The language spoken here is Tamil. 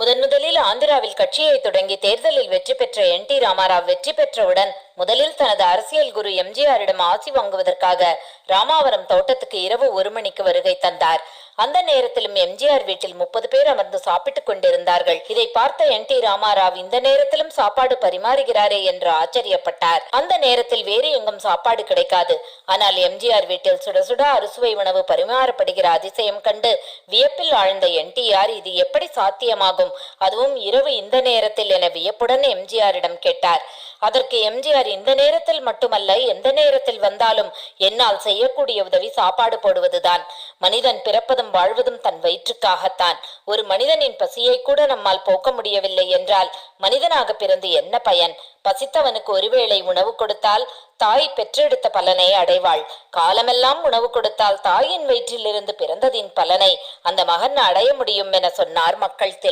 முதன் முதலில் ஆந்திராவில் கட்சியை தொடங்கி தேர்தலில் வெற்றி பெற்ற என் டி ராமாராவ் வெற்றி பெற்றவுடன் முதலில் தனது அரசியல் குரு எம்ஜிஆரிடம் ஆசி வாங்குவதற்காக ராமாவரம் தோட்டத்துக்கு இரவு ஒரு மணிக்கு வருகை தந்தார். அந்த நேரத்திலும் எம்ஜிஆர் வீட்டில் முப்பது பேர் அமர்ந்து சாப்பிட்டுக் கொண்டிருந்தார்கள். இதை பார்த்த என் டி ராமாராவ் இந்த நேரத்திலும் சாப்பாடு பரிமாறுகிறாரே என்று ஆச்சரியப்பட்டார். அந்த நேரத்தில் வேறு எங்கும் சாப்பாடு கிடைக்காது. ஆனால் எம்ஜிஆர் வீட்டில் சுட சுட அறுசுவை உணவு பரிமாறப்படுகிற அதிசயம் கண்டு வியப்பில் ஆழ்ந்த என்டிஆர் இது எப்படி சாத்தியமாகும்? அதுவும் இரவு இந்த நேரத்தில் என வியப்புடன் எம்ஜிஆரிடம் கேட்டார். அதற்கு எம்ஜிஆர் இந்த நேரத்தில் மட்டுமல்ல எந்த நேரத்தில் வந்தாலும் என்னால் செய்யக்கூடிய உதவி சாப்பாடு போடுவதுதான். மனிதன் பிறப்பது பிறப்பதும் வாழ்வதும் தன் வயிற்றுக்காகத்தான். ஒரு மனிதனின் பசியை கூட நம்மால் போக்க முடியவில்லை என்றால் மனிதனாக பிறந்து என்ன பயன்? பசித்தவனுக்கு ஒருவேளை உணவு கொடுத்தால் தாய் பெற்றெடுத்த பலனை அடைவாள். காலமெல்லாம் உணவு கொடுத்தால் தாயின் வயிற்றிலிருந்து பிறந்ததின் பலனை அந்த மகன் அடைய முடியும் என சொன்னார் மக்கள் திலகம்.